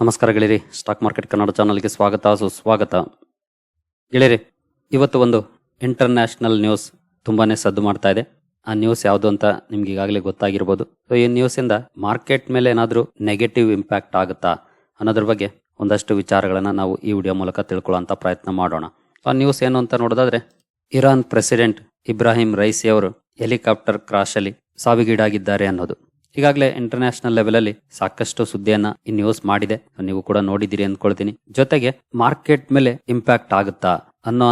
ನಮಸ್ಕಾರ ಗೆಳೆಯರಿ. Stock market Kannada ಚಾನಲ್ಗೆ ಸ್ವಾಗತ, ಸುಸ್ವಾಗತ. ಗೆಳೆಯರಿ, ಇವತ್ತು ಒಂದು ಇಂಟರ್ನ್ಯಾಷನಲ್ ನ್ಯೂಸ್ ತುಂಬಾ ಸದ್ದು ಮಾಡ್ತಾ ಇದೆ. ಆ ನ್ಯೂಸ್ ಯಾವುದು ಅಂತ ನಿಮ್ಗೆ ಈಗಾಗಲೇ ಗೊತ್ತಾಗಿರ್ಬೋದು. ಸೊ ಈ ಇಂದ ಮಾರ್ಕೆಟ್ ಮೇಲೆ ಏನಾದರೂ ನೆಗೆಟಿವ್ ಇಂಪ್ಯಾಕ್ಟ್ ಆಗುತ್ತಾ ಅನ್ನೋದ್ರ ಬಗ್ಗೆ ಒಂದಷ್ಟು ವಿಚಾರಗಳನ್ನು ನಾವು ಈ ವಿಡಿಯೋ ಮೂಲಕ ತಿಳ್ಕೊಳ್ಳೋಂಥ ಪ್ರಯತ್ನ ಮಾಡೋಣ. ಆ ನ್ಯೂಸ್ ಏನು ಅಂತ ನೋಡೋದಾದ್ರೆ ಇರಾನ್ ಪ್ರೆಸಿಡೆಂಟ್ ಇಬ್ರಾಹಿಂ ರೈಸಿ ಅವರು ಹೆಲಿಕಾಪ್ಟರ್ ಕ್ರಾಶ್ ಅಲ್ಲಿ ಸಾವಿಗೀಡಾಗಿದ್ದಾರೆ ಅನ್ನೋದು. ಈಗಾಗಲೇ ಇಂಟರ್ನ್ಯಾಷನಲ್ ಲೆವೆಲ್ ಅಲ್ಲಿ ಸಾಕಷ್ಟು ಸುದ್ದಿಯನ್ನ ಈ ನ್ಯೂಸ್ ಮಾಡಿದೆ. ನೀವು ಕೂಡ ನೋಡಿದಿರಿ ಅಂದ್ಕೊಳ್ತೀನಿ. ಜೊತೆಗೆ ಮಾರ್ಕೆಟ್ ಮೇಲೆ ಇಂಪ್ಯಾಕ್ಟ್ ಆಗುತ್ತಾ ಅನ್ನೋ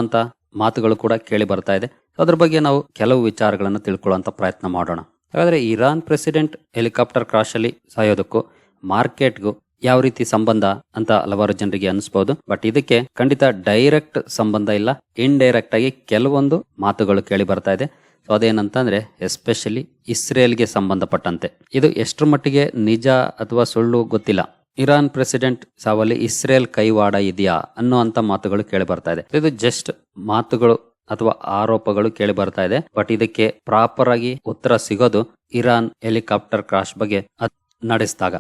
ಮಾತುಗಳು ಕೂಡ ಕೇಳಿ ಬರ್ತಾ ಇದೆ. ಅದ್ರ ಬಗ್ಗೆ ನಾವು ಕೆಲವು ವಿಚಾರಗಳನ್ನು ತಿಳ್ಕೊಳ್ಳುವಂತ ಪ್ರಯತ್ನ ಮಾಡೋಣ. ಹಾಗಾದ್ರೆ ಇರಾನ್ ಪ್ರೆಸಿಡೆಂಟ್ ಹೆಲಿಕಾಪ್ಟರ್ ಕ್ರಾಶ್ ಅಲ್ಲಿ ಸಾಯೋದಕ್ಕೂ ಮಾರ್ಕೆಟ್ಗೂ ಯಾವ ರೀತಿ ಸಂಬಂಧ ಅಂತ ಹಲವಾರು ಜನರಿಗೆ ಅನಿಸ್ಬೋದು. ಬಟ್ ಇದಕ್ಕೆ ಖಂಡಿತ ಡೈರೆಕ್ಟ್ ಸಂಬಂಧ ಇಲ್ಲ. ಇಂಡೈರೆಕ್ಟ್ ಆಗಿ ಕೆಲವೊಂದು ಮಾತುಗಳು ಕೇಳಿ ಬರ್ತಾ ಇದೆ. ಸೊ ಅದೇನಂತಂದ್ರೆ ಎಸ್ಪೆಷಲಿ ಇಸ್ರೇಲ್ಗೆ ಸಂಬಂಧಪಟ್ಟಂತೆ. ಇದು ಎಷ್ಟರ ಮಟ್ಟಿಗೆ ನಿಜ ಅಥವಾ ಸುಳ್ಳು ಗೊತ್ತಿಲ್ಲ. ಇರಾನ್ ಪ್ರೆಸಿಡೆಂಟ್ ಸಾವಲ್ಲಿ ಇಸ್ರೇಲ್ ಕೈವಾಡ ಇದೆಯಾ ಅನ್ನೋ ಮಾತುಗಳು ಕೇಳಿ ಬರ್ತಾ ಇದೆ. ಇದು ಜಸ್ಟ್ ಮಾತುಗಳು ಅಥವಾ ಆರೋಪಗಳು ಕೇಳಿ ಬರ್ತಾ ಇದೆ. ಬಟ್ ಇದಕ್ಕೆ ಪ್ರಾಪರ್ ಆಗಿ ಉತ್ತರ ಸಿಗೋದು ಇರಾನ್ ಹೆಲಿಕಾಪ್ಟರ್ ಕ್ರಾಶ್ ಬಗ್ಗೆ ನಡೆಸಿದಾಗ.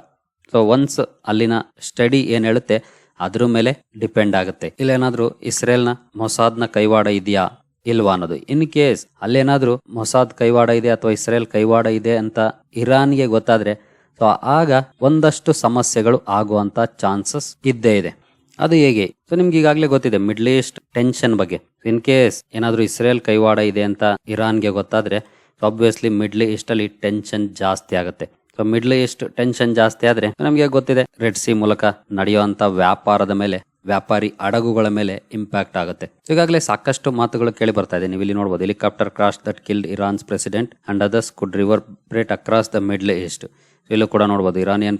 ಸೊ ಒನ್ಸ್ ಅಲ್ಲಿನ ಸ್ಟಡಿ ಏನ್ ಹೇಳುತ್ತೆ, ಅದ್ರ ಮೇಲೆ ಡಿಪೆಂಡ್ ಆಗುತ್ತೆ. ಇಲ್ಲೇನಾದ್ರೂ ಇಸ್ರೇಲ್ನ ಮೊಸಾದ್ನ ಕೈವಾಡ ಇದೆಯಾ ಇಲ್ವಾ ಅನ್ನೋದು. ಇನ್ ಕೇಸ್ ಅಲ್ಲೇನಾದ್ರೂ ಮೊಸಾದ್ ಕೈವಾಡ ಇದೆ ಅಥವಾ ಇಸ್ರೇಲ್ ಕೈವಾಡ ಇದೆ ಅಂತ ಇರಾನ್ಗೆ ಗೊತ್ತಾದ್ರೆ, ಸೊ ಆಗ ಒಂದಷ್ಟು ಸಮಸ್ಯೆಗಳು ಆಗುವಂತ ಚಾನ್ಸಸ್ ಇದ್ದೇ ಇದೆ. ಅದು ಹೇಗೆ? ಸೊ ನಿಮ್ಗೆ ಈಗಾಗಲೇ ಗೊತ್ತಿದೆ ಮಿಡ್ಲ್ ಈಸ್ಟ್ ಟೆನ್ಷನ್ ಬಗ್ಗೆ. ಇನ್ ಕೇಸ್ ಏನಾದ್ರೂ ಇಸ್ರೇಲ್ ಕೈವಾಡ ಇದೆ ಅಂತ ಇರಾನ್ಗೆ ಗೊತ್ತಾದ್ರೆ ಆಬ್ವಿಯಸ್ಲಿ ಮಿಡ್ಲ್ ಈಸ್ಟ್ ಅಲ್ಲಿ ಟೆನ್ಷನ್ ಜಾಸ್ತಿ ಆಗುತ್ತೆ. ಸೊ ಮಿಡ್ಲ್ ಈಸ್ಟ್ ಟೆನ್ಷನ್ ಜಾಸ್ತಿ ಆದ್ರೆ, ನಮಗೆ ಗೊತ್ತಿದೆ ರೆಡ್ ಸಿ ಮೂಲಕ ನಡೆಯುವಂತ ವ್ಯಾಪಾರದ ಮೇಲೆ ವ್ಯಾಪಾರಿ ಹಡಗುಗಳ ಮೇಲೆ ಇಂಪ್ಯಾಕ್ಟ್ ಆಗುತ್ತೆ. ಈಗಾಗಲೇ ಸಾಕಷ್ಟು ಮಾತುಗಳು ಕೇಳಿ ಬರ್ತಾ ಇದೆ. ನೀವು ಇಲ್ಲಿ ನೋಡಬಹುದು helicopter crash that killed Iran's president and others could reverberate across the middle east ಇಲ್ಲೂ ಕೂಡ ನೋಡಬಹುದು Iranian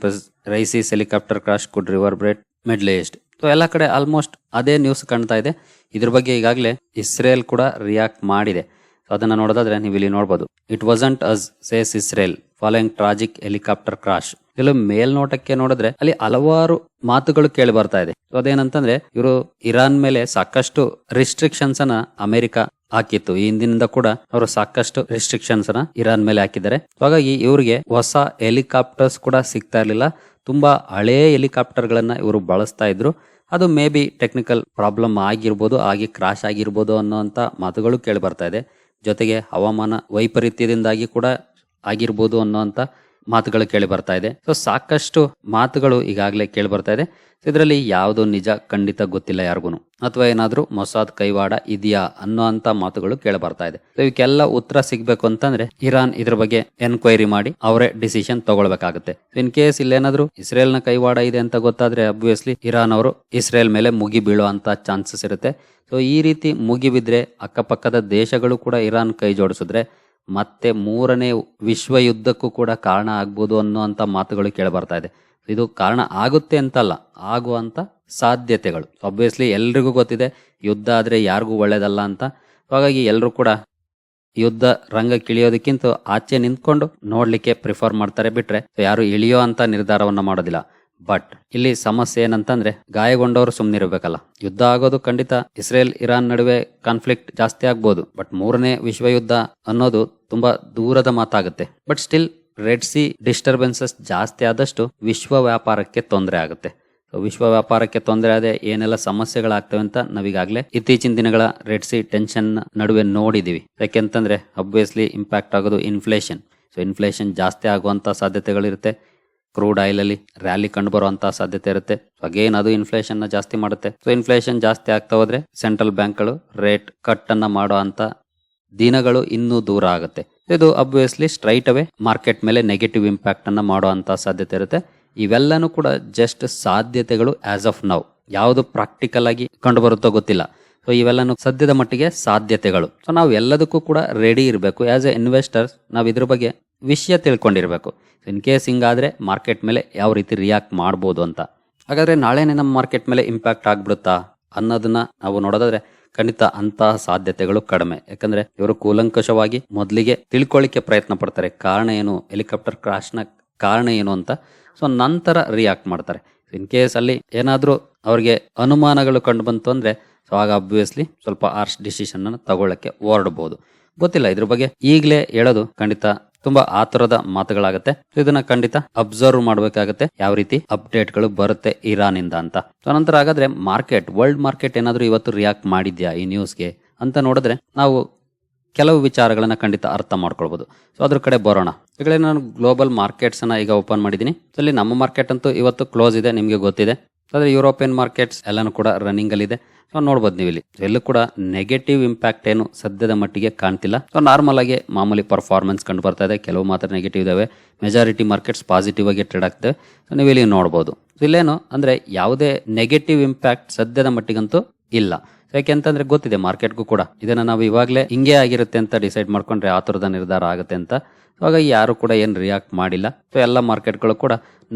Raisi's helicopter crash could reverberate middle east so ಎಲ್ಲ ಕಡೆ ಆಲ್ಮೋಸ್ಟ್ ಅದೇ ನ್ಯೂಸ್ ಕಾಣ್ತಾ ಇದೆ. ಇದ್ರ ಬಗ್ಗೆ ಈಗಾಗಲೇ ಇಸ್ರೇಲ್ ಕೂಡ ರಿಯಾಕ್ಟ್ ಮಾಡಿದೆ. ಸೊ ಅದನ್ನ ನೋಡೋದಾದ್ರೆ ನೀವು ಇಲ್ಲಿ ನೋಡಬಹುದು it wasn't us says Israel following tragic helicopter crash ಇಲ್ಲಿ ಮೇಲ್ನೋಟಕ್ಕೆ ನೋಡಿದ್ರೆ ಅಲ್ಲಿ ಹಲವಾರು ಮಾತುಗಳು ಕೇಳಿ ಬರ್ತಾ ಇದೆ. ಅದೇನಂತಂದ್ರೆ, ಇವರು ಇರಾನ್ ಮೇಲೆ ಸಾಕಷ್ಟು ರಿಸ್ಟ್ರಿಕ್ಷನ್ಸ್ ಅನ್ನ ಅಮೆರಿಕ ಹಾಕಿತ್ತು. ಈ ಹಿಂದಿನಿಂದ ಕೂಡ ಅವರು ಸಾಕಷ್ಟು ರಿಸ್ಟ್ರಿಕ್ಷನ್ಸ್ ಅನ್ನ ಇರಾನ್ ಮೇಲೆ ಹಾಕಿದ್ದಾರೆ. ಹಾಗಾಗಿ ಇವರಿಗೆ ಹೊಸ ಹೆಲಿಕಾಪ್ಟರ್ಸ್ ಕೂಡ ಸಿಗ್ತಾ ಇರಲಿಲ್ಲ. ತುಂಬಾ ಹಳೆ ಹೆಲಿಕಾಪ್ಟರ್ ಗಳನ್ನ ಇವರು ಬಳಸ್ತಾ ಇದ್ರು. ಅದು ಮೇ ಬಿ ಟೆಕ್ನಿಕಲ್ ಪ್ರಾಬ್ಲಮ್ ಆಗಿರ್ಬೋದು ಹಾಗೆ ಕ್ರಾಶ್ ಆಗಿರ್ಬೋದು ಅನ್ನೋಂಥ ಮಾತುಗಳು ಕೇಳಿ ಬರ್ತಾ ಇದೆ. ಜೊತೆಗೆ ಹವಾಮಾನ ವೈಪರೀತ್ಯದಿಂದಾಗಿ ಕೂಡ ಆಗಿರ್ಬೋದು ಅನ್ನೋಂಥ ಮಾತುಗಳು ಕೇಳಿ ಬರ್ತಾ ಇದೆ. ಸೊ ಸಾಕಷ್ಟು ಮಾತುಗಳು ಈಗಾಗಲೇ ಕೇಳಿ ಬರ್ತಾ ಇದೆ. ಇದರಲ್ಲಿ ಯಾವುದು ನಿಜ, ಖಂಡಿತ ಗೊತ್ತಿಲ್ಲ ಯಾರಿಗೂ ಅಥವಾ ಏನಾದರೂ ಮೊಸಾದ್ ಕೈವಾಡ ಇದೆಯಾ ಅನ್ನೋ ಅಂತ ಮಾತುಗಳು ಕೇಳಿ ಬರ್ತಾ ಇದೆ. ಸೊ ಇವಕ್ಕೆಲ್ಲ ಉತ್ತರ ಸಿಗ್ಬೇಕು ಅಂತಂದ್ರೆ ಇರಾನ್ ಇದ್ರ ಬಗ್ಗೆ ಎನ್ಕ್ವೈರಿ ಮಾಡಿ ಅವರೇ ಡಿಸಿಷನ್ ತಗೊಳ್ಬೇಕಾಗುತ್ತೆ. ಇನ್ ಕೇಸ್ ಇಲ್ಲೇನಾದ್ರೂ ಇಸ್ರೇಲ್ನ ಕೈವಾಡ ಇದೆ ಅಂತ ಗೊತ್ತಾದ್ರೆ ಅಬ್ವಿಯಸ್ಲಿ ಇರಾನ್ ಅವರು ಇಸ್ರೇಲ್ ಮೇಲೆ ಮುಗಿ ಅಂತ ಚಾನ್ಸಸ್ ಇರುತ್ತೆ. ಸೊ ಈ ರೀತಿ ಮುಗಿಬಿದ್ರೆ ಅಕ್ಕಪಕ್ಕದ ದೇಶಗಳು ಕೂಡ ಇರಾನ್ ಕೈ ಜೋಡಿಸಿದ್ರೆ ಮತ್ತೆ ಮೂರನೇ ವಿಶ್ವ ಯುದ್ಧಕ್ಕೂ ಕೂಡ ಕಾರಣ ಆಗ್ಬೋದು ಅನ್ನುವಂಥ ಮಾತುಗಳು ಕೇಳಿ ಬರ್ತಾ ಇದೆ. ಇದು ಕಾರಣ ಆಗುತ್ತೆ ಅಂತಲ್ಲ ಆಗುವಂಥ ಸಾಧ್ಯತೆಗಳು. ಅಬ್ವಿಯಸ್ಲಿ ಎಲ್ರಿಗೂ ಗೊತ್ತಿದೆ, ಯುದ್ಧ ಆದರೆ ಯಾರಿಗೂ ಒಳ್ಳೇದಲ್ಲ ಅಂತ. ಹಾಗಾಗಿ ಎಲ್ಲರೂ ಕೂಡ ಯುದ್ಧ ರಂಗಕ್ಕಿಳಿಯೋದಕ್ಕಿಂತ ಆಚೆ ನಿಂತ್ಕೊಂಡು ನೋಡಲಿಕ್ಕೆ ಪ್ರಿಫರ್ ಮಾಡ್ತಾರೆ ಬಿಟ್ರೆ, ಯಾರು ಇಳಿಯೋ ಅಂತ ನಿರ್ಧಾರವನ್ನು ಮಾಡೋದಿಲ್ಲ. ಬಟ್ ಇಲ್ಲಿ ಸಮಸ್ಯೆ ಏನಂತಂದ್ರೆ ಗಾಯಗೊಂಡವರು ಸುಮ್ಮನಿರಬೇಕಲ್ಲ ಯುದ್ಧ ಆಗೋದು ಖಂಡಿತ ಇಸ್ರೇಲ್ ಇರಾನ್ ನಡುವೆ ಕಾನ್ಫ್ಲಿಕ್ಟ್ ಜಾಸ್ತಿ ಆಗ್ಬೋದು. ಬಟ್ ಮೂರನೇ ವಿಶ್ವ ಯುದ್ಧ ಅನ್ನೋದು ತುಂಬಾ ದೂರದ ಮಾತಾಗುತ್ತೆ. But still red sea disturbances ಜಾಸ್ತಿ ಆದಷ್ಟು ವಿಶ್ವ ವ್ಯಾಪಾರಕ್ಕೆ ತೊಂದರೆ ಆಗುತ್ತೆ. ವಿಶ್ವ ವ್ಯಾಪಾರಕ್ಕೆ ತೊಂದರೆ ಆದ ಏನೆಲ್ಲ ಸಮಸ್ಯೆಗಳಾಗ್ತವೆ ಅಂತ ನಾವೀಗಾಗಲೇ ಇತ್ತೀಚಿನ ದಿನಗಳ ರೆಡ್ ಸಿ ಟೆನ್ಷನ್ ನಡುವೆ ನೋಡಿದೀವಿ. ಯಾಕೆಂತಂದ್ರೆ ಅಬ್ವಿಯಸ್ಲಿ ಇಂಪ್ಯಾಕ್ಟ್ ಆಗೋದು ಇನ್ಫ್ಲೇಷನ್ ಸೊ ಇನ್ಫ್ಲೇಷನ್ ಜಾಸ್ತಿ ಆಗುವಂಥ ಸಾಧ್ಯತೆಗಳಿರುತ್ತೆ. ಕ್ರೂಡ್ ಆಯಿಲ್ ಅಲ್ಲಿ ರ್ಯಾಲಿ ಕಂಡು ಬರುವಂತಹ ಸಾಧ್ಯತೆ ಇರುತ್ತೆ. ಅಗೇನ್ ಅದು ಇನ್ಫ್ಲೇಷನ್ನ ಜಾಸ್ತಿ ಮಾಡುತ್ತೆ. ಸೊ ಇನ್ಫ್ಲೇಷನ್ ಜಾಸ್ತಿ ಆಗ್ತಾ ಹೋದ್ರೆ ಸೆಂಟ್ರಲ್ ಬ್ಯಾಂಕ್ಗಳು ರೇಟ್ ಕಟ್ ಅನ್ನ ಅಂತ ದಿನಗಳು ಇನ್ನೂ ದೂರ ಆಗುತ್ತೆ. ಇದು ಅಬ್ವಿಯಸ್ಲಿ ಸ್ಟ್ರೈಟ್ ಅವೇ ಮಾರ್ಕೆಟ್ ಮೇಲೆ ನೆಗೆಟಿವ್ ಇಂಪ್ಯಾಕ್ಟ್ ಅನ್ನ ಅಂತ ಸಾಧ್ಯತೆ ಇರುತ್ತೆ. ಇವೆಲ್ಲನೂ ಕೂಡ ಜಸ್ಟ್ ಸಾಧ್ಯತೆಗಳು ಆಸ್ ಆಫ್ ನೌ ಯಾವುದು ಪ್ರಾಕ್ಟಿಕಲ್ ಆಗಿ ಕಂಡು ಗೊತ್ತಿಲ್ಲ. ಸೊ ಇವೆಲ್ಲನೂ ಸದ್ಯದ ಮಟ್ಟಿಗೆ ಸಾಧ್ಯತೆಗಳು. ಸೊ ನಾವು ಎಲ್ಲದಕ್ಕೂ ಕೂಡ ರೆಡಿ ಇರಬೇಕು. ಆ್ಯಸ್ ಎ ಇನ್ವೆಸ್ಟರ್ಸ್ ನಾವು ಇದ್ರ ಬಗ್ಗೆ ವಿಷಯ ತಿಳ್ಕೊಂಡಿರಬೇಕು. ಇನ್ ಕೇಸ್ ಹಿಂಗಾದರೆ ಮಾರ್ಕೆಟ್ ಮೇಲೆ ಯಾವ ರೀತಿ ರಿಯಾಕ್ಟ್ ಮಾಡ್ಬೋದು ಅಂತ. ಹಾಗಾದ್ರೆ ನಾಳೆನೇ ನಮ್ಮ ಮಾರ್ಕೆಟ್ ಮೇಲೆ ಇಂಪ್ಯಾಕ್ಟ್ ಆಗ್ಬಿಡುತ್ತಾ ಅನ್ನೋದನ್ನ ನಾವು ನೋಡೋದಾದ್ರೆ ಖಂಡಿತ ಅಂತಹ ಸಾಧ್ಯತೆಗಳು ಕಡಿಮೆ. ಯಾಕಂದ್ರೆ ಇವರು ಕೂಲಂಕಷವಾಗಿ ಮೊದಲಿಗೆ ತಿಳ್ಕೊಳ್ಳಿಕ್ಕೆ ಪ್ರಯತ್ನ ಪಡ್ತಾರೆ. ಕಾರಣ ಏನು? ಹೆಲಿಕಾಪ್ಟರ್ ಕ್ರಾಶ್ನ ಕಾರಣ ಏನು ಅಂತ. ಸೊ ನಂತರ ರಿಯಾಕ್ಟ್ ಮಾಡ್ತಾರೆ. ಇನ್ ಕೇಸ್ ಅಲ್ಲಿ ಏನಾದರೂ ಅವ್ರಿಗೆ ಅನುಮಾನಗಳು ಕಂಡು ಬಂತು ಅಂದ್ರೆ ಸೊ ಆಗ ಅಬ್ವಿಯಸ್ಲಿ ಸ್ವಲ್ಪ ಆರ್ಶ್ ಡಿಸಿಷನ್ ಅನ್ನು ತಗೊಳ್ಳಕ್ಕೆ ಹೊರಡಬಹುದು ಗೊತ್ತಿಲ್ಲ, ಇದ್ರ ಬಗ್ಗೆ ಈಗಲೇ ಹೇಳೋದು ಖಂಡಿತ ತುಂಬಾ ಆತರದ ಮಾತುಗಳಾಗತ್ತೆ. ಇದನ್ನ ಖಂಡಿತ ಅಬ್ಸರ್ವ್ ಮಾಡಬೇಕಾಗುತ್ತೆ ಯಾವ ರೀತಿ ಅಪ್ಡೇಟ್ಗಳು ಬರುತ್ತೆ ಇರಾನ್ ಇಂದ ಅಂತ. ಸೊ ನಂತರ ಹಾಗಾದ್ರೆ ಮಾರ್ಕೆಟ್ ವರ್ಲ್ಡ್ ಮಾರ್ಕೆಟ್ ಏನಾದರೂ ಇವತ್ತು ರಿಯಾಕ್ಟ್ ಮಾಡಿದ್ಯಾ ಈ ನ್ಯೂಸ್ಗೆ ಅಂತ ನೋಡಿದ್ರೆ ನಾವು ಕೆಲವು ವಿಚಾರಗಳನ್ನ ಖಂಡಿತ ಅರ್ಥ ಮಾಡ್ಕೊಳ್ಬಹುದು ಸೊ ಅದ್ರ ಕಡೆ ಬರೋಣ. ಈಗಲೇ ನಾನು ಗ್ಲೋಬಲ್ ಮಾರ್ಕೆಟ್ಸ್ ಅನ್ನ ಈಗ ಓಪನ್ ಮಾಡಿದ್ದೀನಿ. ಸೊ ಅಲ್ಲಿ ನಮ್ಮ ಮಾರ್ಕೆಟ್ ಅಂತೂ ಇವತ್ತು ಕ್ಲೋಸ್ ಇದೆ, ನಿಮಗೆ ಗೊತ್ತಿದೆ. ಆದ್ರೆ ಯುರೋಪಿಯನ್ ಮಾರ್ಕೆಟ್ಸ್ ಎಲ್ಲನೂ ಕೂಡ ರನ್ನಿಂಗ್ ಅಲ್ಲಿ ಇದೆ. ಸೊ ನೋಡ್ಬೋದು ನೀವು ಇಲ್ಲಿ ಎಲ್ಲೂ ಕೂಡ ನೆಗೆಟಿವ್ ಇಂಪ್ಯಾಕ್ಟ್ ಏನು ಸದ್ಯದ ಮಟ್ಟಿಗೆ ಕಾಣ್ತಿಲ್ಲ. ಸೊ ನಾರ್ಮಲ್ ಆಗಿ ಮಾಮೂಲಿ ಪರ್ಫಾರ್ಮೆನ್ಸ್ ಕಂಡು ಬರ್ತಾ ಇದೆ. ಕೆಲವು ಮಾತ್ರ ನೆಗೆಟಿವ್ ಇದಾವೆ. ಮೆಜಾರಿಟಿ ಮಾರ್ಕೆಟ್ಸ್ ಪಾಸಿಟಿವ್ ಆಗಿ ಟ್ರೇಡ್ ಆಗ್ತವೆ ಸೊ ನೀವು ಇಲ್ಲಿ ನೋಡ್ಬೋದು. ಸೊ ಇಲ್ಲೇನು ಅಂದ್ರೆ ಯಾವುದೇ ನೆಗೆಟಿವ್ ಇಂಪ್ಯಾಕ್ಟ್ ಸದ್ಯದ ಮಟ್ಟಿಗಂತೂ ಇಲ್ಲ. ಯಾಕೆಂತಂದ್ರೆ ಗೊತ್ತಿದೆ ಮಾರ್ಕೆಟ್ಗೂ ಕೂಡ. ಇದನ್ನ ನಾವು ಇವಾಗಲೇ ಹಿಂಗೆ ಆಗಿರುತ್ತೆ ಅಂತ ಡಿಸೈಡ್ ಮಾಡ್ಕೊಂಡ್ರೆ ಥರದ ನಿರ್ಧಾರ ಆಗುತ್ತೆ ಅಂತ. ಇವಾಗ ಯಾರು ಕೂಡ ಏನು ರಿಯಾಕ್ಟ್ ಮಾಡಿಲ್ಲ. ಸೊ ಎಲ್ಲ ಮಾರ್ಕೆಟ್ಗಳು ಕೂಡ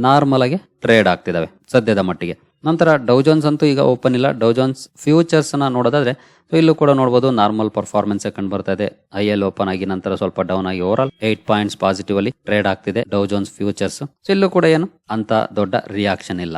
ನಾರ್ಮಲ್ ಆಗಿ ಟ್ರೇಡ್ ಆಗ್ತಿದಾವೆ ಸದ್ಯದ ಮಟ್ಟಿಗೆ. ನಂತರ ಡೌಜೋನ್ಸ್ ಅಂತೂ ಈಗ ಓಪನ್ ಇಲ್ಲ. ಡೌಜೋನ್ಸ್ ಫ್ಯೂಚರ್ಸ್ನ ನೋಡೋದಾದ್ರೆ ಸೊ ಇಲ್ಲೂ ಕೂಡ ನೋಡಬಹುದು ನಾರ್ಮಲ್ ಪರ್ಫಾರ್ಮೆನ್ಸ್ ಕಂಡು ಬರ್ತಾ ಇದೆ. ಐ ಎಲ್ ಓಪನ್ ಆಗಿ ನಂತರ ಸ್ವಲ್ಪ ಡೌನ್ ಆಗಿ over all eight points positive ಅಲ್ಲಿ ಟ್ರೇಡ್ ಆಗ್ತಿದೆ ಡೌಜೋನ್ಸ್ ಫ್ಯೂಚರ್ಸ್ ಸೊ ಇಲ್ಲೂ ಕೂಡ ಏನು ಅಂತ ದೊಡ್ಡ ರಿಯಾಕ್ಷನ್ ಇಲ್ಲ.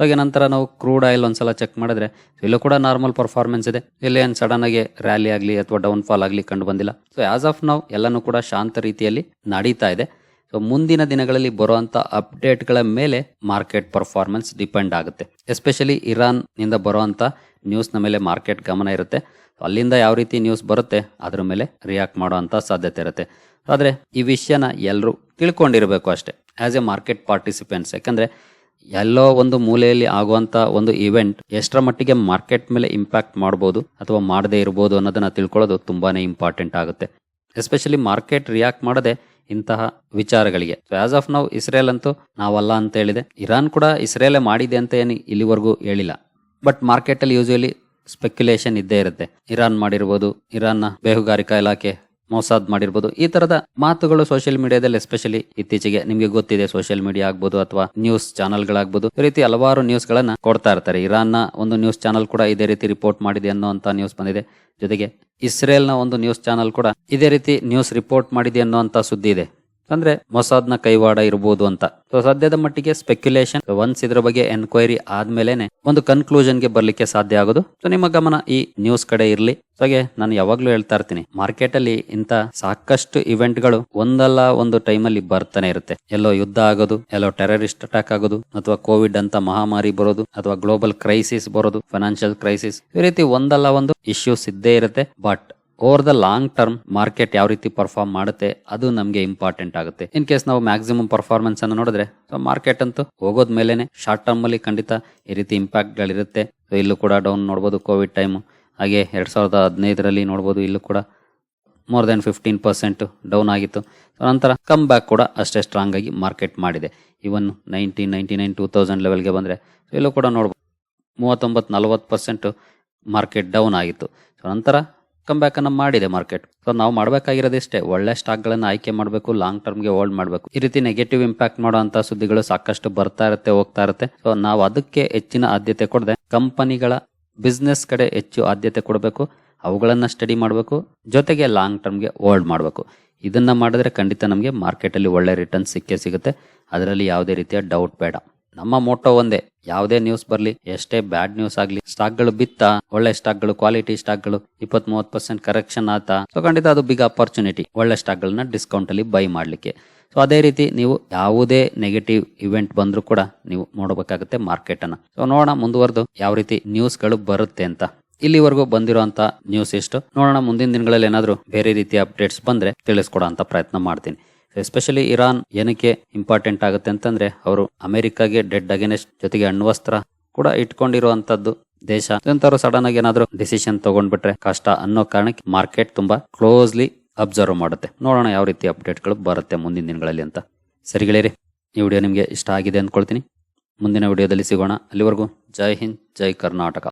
ಹಾಗೆ ನಂತರ ನಾವು ಕ್ರೂಡ್ ಆಯಿಲ್ ಒಂದ್ಸಲ ಚೆಕ್ ಮಾಡಿದ್ರೆ ಇಲ್ಲೂ ಕೂಡ ನಾರ್ಮಲ್ ಪರ್ಫಾರ್ಮೆನ್ಸ್ ಇದೆ. ಇಲ್ಲಿ ಏನು ಸಡನ್ ಆಗಿ ರ್ಯಾಲಿ ಆಗಲಿ ಅಥವಾ ಡೌನ್ ಫಾಲ್ ಆಗಲಿ ಕಂಡು ಬಂದಿಲ್ಲ. ಸೊ ಆಸ್ ಆಫ್ ನಾವು ಎಲ್ಲನೂ ಕೂಡ ಶಾಂತ ರೀತಿಯಲ್ಲಿ ನಡೀತಾ ಇದೆ. ಸೊ ಮುಂದಿನ ದಿನಗಳಲ್ಲಿ ಬರುವಂತ ಅಪ್ಡೇಟ್ಗಳ ಮೇಲೆ ಮಾರ್ಕೆಟ್ ಪರ್ಫಾರ್ಮೆನ್ಸ್ ಡಿಪೆಂಡ್ ಆಗುತ್ತೆ. ಎಸ್ಪೆಷಲಿ ಇರಾನ್ನಿಂದ ಬರುವಂತ ನ್ಯೂಸ್ನ ಮೇಲೆ ಮಾರ್ಕೆಟ್ ಗಮನ ಇರುತ್ತೆ. ಅಲ್ಲಿಂದ ಯಾವ ರೀತಿ ನ್ಯೂಸ್ ಬರುತ್ತೆ, ಅದ್ರ ಮೇಲೆ ರಿಯಾಕ್ಟ್ ಮಾಡುವಂತ ಸಾಧ್ಯತೆ ಇರುತ್ತೆ. ಆದ್ರೆ, ಈ ವಿಷಯನ ಎಲ್ಲರೂ ತಿಳ್ಕೊಂಡಿರಬೇಕು ಅಷ್ಟೇ. ಆಸ್ ಎ ಮಾರ್ಕೆಟ್ ಪಾರ್ಟಿಸಿಪೆಂಟ್ಸ್ ಯಾಕಂದ್ರೆ ಎಲ್ಲೋ ಒಂದು ಮೂಲೆಯಲ್ಲಿ ಆಗುವಂತ ಒಂದು ಇವೆಂಟ್ ಎಷ್ಟರ ಮಟ್ಟಿಗೆ ಮಾರ್ಕೆಟ್ ಮೇಲೆ ಇಂಪ್ಯಾಕ್ಟ್ ಮಾಡಬಹುದು ಅಥವಾ ಮಾಡದೇ ಇರಬಹುದು ಅನ್ನೋದನ್ನ ತಿಳ್ಕೊಳ್ಳೋದು ತುಂಬಾನೇ ಇಂಪಾರ್ಟೆಂಟ್ ಆಗುತ್ತೆ. ಎಸ್ಪೆಷಲಿ ಮಾರ್ಕೆಟ್ ರಿಯಾಕ್ಟ್ ಮಾಡದೆ ಇಂತಹ ವಿಚಾರಗಳಿಗೆ. ಆಸ್ ಆಫ್ ನಾವು ಇಸ್ರೇಲ್ ಅಂತೂ ನಾವಲ್ಲ ಅಂತ ಹೇಳಿದೆ. ಇರಾನ್ ಕೂಡ ಇಸ್ರೇಲೇ ಮಾಡಿದೆ ಅಂತ ಏನು ಇಲ್ಲಿವರೆಗೂ ಹೇಳಿಲ್ಲ. ಬಟ್ ಮಾರ್ಕೆಟ್ ಅಲ್ಲಿ ಯೂಶುವಲಿ ಸ್ಪೆಕ್ಯುಲೇಷನ್ ಇದ್ದೇ ಇರುತ್ತೆ. ಇರಾನ್ ಮಾಡಿರ್ಬೋದು, ಇರಾನ್ನ ಬೇಹುಗಾರಿಕಾ ಇಲಾಖೆ ಮೊಸಾದ್ ಮಾಡಿರ್ಬೋದು. ಈ ತರದ ಮಾತುಗಳು ಸೋಷಿಯಲ್ ಮೀಡಿಯಾದಲ್ಲಿ ಎಸ್ಪೆಷಲಿ ಇತ್ತೀಚೆಗೆ ನಿಮಗೆ ಗೊತ್ತಿದೆ ಸೋಷಿಯಲ್ ಮೀಡಿಯಾ ಆಗ್ಬೋದು ಅಥವಾ ನ್ಯೂಸ್ ಚಾನಲ್ಗಳಾಗ್ಬೋದು ಈ ರೀತಿ ಹಲವಾರು ನ್ಯೂಸ್ ಗಳನ್ನ ಕೊಡ್ತಾ ಇರ್ತಾರೆ. ಇರಾನ್ನ ಒಂದು ನ್ಯೂಸ್ ಚಾನಲ್ ಕೂಡ ಇದೇ ರೀತಿ ರಿಪೋರ್ಟ್ ಮಾಡಿದೆ ಅನ್ನೋಂತ ನ್ಯೂಸ್ ಬಂದಿದೆ. ಜೊತೆಗೆ ಇಸ್ರೇಲ್ನ ಒಂದು ನ್ಯೂಸ್ ಚಾನಲ್ ಕೂಡ ಇದೇ ರೀತಿ ನ್ಯೂಸ್ ರಿಪೋರ್ಟ್ ಮಾಡಿದೆ ಅನ್ನೋಂತ ಸುದ್ದಿ ಇದೆ. ಅಂದ್ರೆ ಮೊಸಾದ್ನ ಕೈವಾಡ ಇರಬಹುದು ಅಂತ. ಸೊ ಸದ್ಯದ ಮಟ್ಟಿಗೆ ಸ್ಪೆಕ್ಯುಲೇಷನ್ ಒನ್ಸ್ ಇದ್ರ ಬಗ್ಗೆ ಎನ್ಕ್ವೈರಿ ಆದ್ಮೇಲೆನೆ ಒಂದು ಕನ್ಕ್ಲೂಷನ್ಗೆ ಬರ್ಲಿಕ್ಕೆ ಸಾಧ್ಯ ಆಗೋದು. ಸೊ ನಿಮ್ಮ ಗಮನ ಈ ನ್ಯೂಸ್ ಕಡೆ ಇರ್ಲಿ. ಹಾಗೆ ನಾನು ಯಾವಾಗ್ಲೂ ಹೇಳ್ತಾ ಇರ್ತೀನಿ ಮಾರ್ಕೆಟ್ ಅಲ್ಲಿ ಇಂತ ಸಾಕಷ್ಟು ಇವೆಂಟ್ಗಳು ಒಂದಲ್ಲ ಒಂದು ಟೈಮ್ ಅಲ್ಲಿ ಬರ್ತಾನೆ ಇರುತ್ತೆ. ಎಲ್ಲೋ ಯುದ್ಧ ಆಗೋದು, ಎಲ್ಲೋ ಟೆರರಿಸ್ಟ್ ಅಟ್ಯಾಕ್ ಆಗೋದು, ಅಥವಾ ಕೋವಿಡ್ ಅಂತ ಮಹಾಮಾರಿ ಬರೋದು, ಅಥವಾ ಗ್ಲೋಬಲ್ ಕ್ರೈಸಿಸ್ ಬರೋದು ಫೈನಾನ್ಷಿಯಲ್ ಕ್ರೈಸಿಸ್ ಈ ರೀತಿ ಒಂದಲ್ಲ ಒಂದು ಇಶ್ಯೂಸ್ ಇದ್ದೇ ಇರುತ್ತೆ. But over the long term market ಯಾವ ರೀತಿ ಪರ್ಫಾರ್ಮ್ ಮಾಡುತ್ತೆ, ಅದು ನಮಗೆ ಇಂಪಾರ್ಟೆಂಟ್ ಆಗುತ್ತೆ. ಇನ್ ಕೇಸ್ ನಾವು ಮ್ಯಾಕ್ಸಿಮಮ್ ಪರ್ಫಾರ್ಮೆನ್ಸ್ ಅನ್ನು ನೋಡಿದ್ರೆ ಸೊ ಮಾರ್ಕೆಟ್ ಅಂತೂ ಹೋಗೋದ್ ಮೇಲೆನೆ ಶಾರ್ಟ್ ಟರ್ಮ್ ಅಲ್ಲಿ ಖಂಡಿತ ಈ ರೀತಿ ಇಂಪ್ಯಾಕ್ಟ್ ಗಳಿರುತ್ತೆ. ಸೊ ಇಲ್ಲೂ ಕೂಡ ಡೌನ್ ನೋಡಬಹುದು ಕೋವಿಡ್ ಟೈಮ್ ಹಾಗೆ ಎರಡ್ ಸಾವಿರದ ಹದಿನೈದರಲ್ಲಿ ನೋಡಬಹುದು ಇಲ್ಲೂ ಕೂಡ more than fifteen percent down ಆಗಿತ್ತು. ಸೊ ನಂತರ ಕಮ್ ಬ್ಯಾಕ್ ಕೂಡ ಅಷ್ಟೇ ಸ್ಟ್ರಾಂಗ್ ಆಗಿ ಮಾರ್ಕೆಟ್ ಮಾಡಿದೆ. Even nineteen ninety nine two thousand ಲೆವೆಲ್ಗೆ ಬಂದರೆ ಇಲ್ಲೂ ಕೂಡ ನೋಡ್ಬೋದು, ಮೂವತ್ತೊಂಬತ್ತು ನಲವತ್ತು ಪರ್ಸೆಂಟ್ ಮಾರ್ಕೆಟ್ ಡೌನ್ ಆಗಿತ್ತು. ಸೊ ನಂತರ ಕಮ್ ಬ್ಯಾಕ್ ಅನ್ನ ಮಾಡಿದೆ ಮಾರ್ಕೆಟ್ ಸೊ ನಾವು ಮಾಡಬೇಕಾಗಿರೋದಿಷ್ಟೇ. ಒಳ್ಳೆ ಸ್ಟಾಕ್ ಗಳನ್ನ ಆಯ್ಕೆ ಮಾಡಬೇಕು ಲಾಂಗ್ ಟರ್ಮ್ಗೆ ಹೋಲ್ಡ್ ಮಾಡಬೇಕು. ಈ ರೀತಿ ನೆಗೆಟಿವ್ ಇಂಪ್ಯಾಕ್ಟ್ ಮಾಡುವಂತ ಸುದ್ದಿಗಳು ಸಾಕಷ್ಟು ಬರ್ತಾ ಇರುತ್ತೆ, ಹೋಗ್ತಾ ಇರುತ್ತೆ. ಸೊ ನಾವು ಅದಕ್ಕೆ ಹೆಚ್ಚಿನ ಆದ್ಯತೆ ಕೊಡದೆ. ಕಂಪನಿಗಳ ಬಿಸ್ನೆಸ್ ಕಡೆ ಹೆಚ್ಚು ಆದ್ಯತೆ ಕೊಡಬೇಕು. ಅವುಗಳನ್ನ ಸ್ಟಡಿ ಮಾಡಬೇಕು. ಜೊತೆಗೆ ಲಾಂಗ್ ಟರ್ಮ್ಗೆ ಹೋಲ್ಡ್ ಮಾಡಬೇಕು. ಇದನ್ನ ಮಾಡಿದ್ರೆ ಖಂಡಿತ ನಮಗೆ ಮಾರ್ಕೆಟ್ ಅಲ್ಲಿ ಒಳ್ಳೆ ರಿಟರ್ನ್ ಸಿಕ್ಕೇ ಸಿಗುತ್ತೆ. ಅದರಲ್ಲಿ ಯಾವುದೇ ರೀತಿಯ ಡೌಟ್ ಬೇಡ. ನಮ್ಮ ಮೋಟೋ ಒಂದೇ. ಯಾವುದೇ ನ್ಯೂಸ್ ಬರಲಿ, ಎಷ್ಟೇ ಬ್ಯಾಡ್ ನ್ಯೂಸ್ ಆಗಲಿ ಸ್ಟಾಕ್ಗಳು ಬಿತ್ತ, ಒಳ್ಳೆ ಸ್ಟಾಕ್ಗಳು ಕ್ವಾಲಿಟಿ ಸ್ಟಾಕ್ಗಳು ಇಪ್ಪತ್ ಮೂವತ್ ಪರ್ಸೆಂಟ್ ಕರೆಕ್ಷನ್ ಆತ ಸೊ ಖಂಡಿತ ಅದು ಬಿಗ್ ಅಪರ್ಚುನಿಟಿ ಒಳ್ಳೆ ಸ್ಟಾಕ್ಗಳನ್ನ ಡಿಸ್ಕೌಂಟಲ್ಲಿ ಬೈ ಮಾಡ್ಲಿಕ್ಕೆ. ಸೊ ಅದೇ ರೀತಿ ನೀವು ಯಾವುದೇ ನೆಗೆಟಿವ್ ಇವೆಂಟ್ ಬಂದರೂ ಕೂಡ ನೀವು ನೋಡಬೇಕಾಗುತ್ತೆ ಮಾರ್ಕೆಟ್ ಅನ್ನ. ಸೊ ನೋಡೋಣ ಮುಂದುವರೆದು ಯಾವ ರೀತಿ ನ್ಯೂಸ್ಗಳು ಬರುತ್ತೆ ಅಂತ. ಇಲ್ಲಿವರೆಗೂ ಬಂದಿರುವಂತ ನ್ಯೂಸ್ ಎಷ್ಟು? ನೋಡೋಣ ಮುಂದಿನ ದಿನಗಳಲ್ಲಿ ಏನಾದರೂ ಬೇರೆ ರೀತಿಯ ಅಪ್ಡೇಟ್ಸ್ ಬಂದ್ರೆ ತಿಳಿಸ್ಕೊಡೋ ಅಂತ ಪ್ರಯತ್ನ ಮಾಡ್ತೀನಿ. ಎಸ್ಪೆಷಲಿ ಇರಾನ್ ಏನಕ್ಕೆ ಇಂಪಾರ್ಟೆಂಟ್ ಆಗುತ್ತೆ ಅಂತಂದ್ರೆ ಅವರು ಅಮೆರಿಕಾಗೆ ಡೆಡ್ ಅಗೇನೆಸ್ಟ್ ಜೊತೆಗೆ ಅಣ್ವಸ್ತ್ರ ಕೂಡ ಇಟ್ಕೊಂಡಿರುವಂತದ್ದು ದೇಶ. ಎಂತವ್ರು ಸಡನ್ ಆಗಿ ಏನಾದ್ರು ಡಿಸಿಷನ್ ತಗೊಂಡ್ಬಿಟ್ರೆ ಕಷ್ಟ ಅನ್ನೋ ಕಾರಣಕ್ಕೆ ಮಾರ್ಕೆಟ್ ತುಂಬಾ ಕ್ಲೋಸ್ಲಿ ಅಬ್ಸರ್ವ್ ಮಾಡುತ್ತೆ. ನೋಡೋಣ ಯಾವ ರೀತಿ ಅಪ್ಡೇಟ್ಗಳು ಬರುತ್ತೆ ಮುಂದಿನ ದಿನಗಳಲ್ಲಿ ಅಂತ. ಸರಿ ಗೆಳೆಯರಿ, ಈ ವಿಡಿಯೋ ನಿಮಗೆ ಇಷ್ಟ ಆಗಿದೆ ಅಂದ್ಕೊಳ್ತೀನಿ ಮುಂದಿನ ವಿಡಿಯೋದಲ್ಲಿ ಸಿಗೋಣ. ಅಲ್ಲಿವರೆಗೂ ಜೈ ಹಿಂದ್, ಜೈ ಕರ್ನಾಟಕ.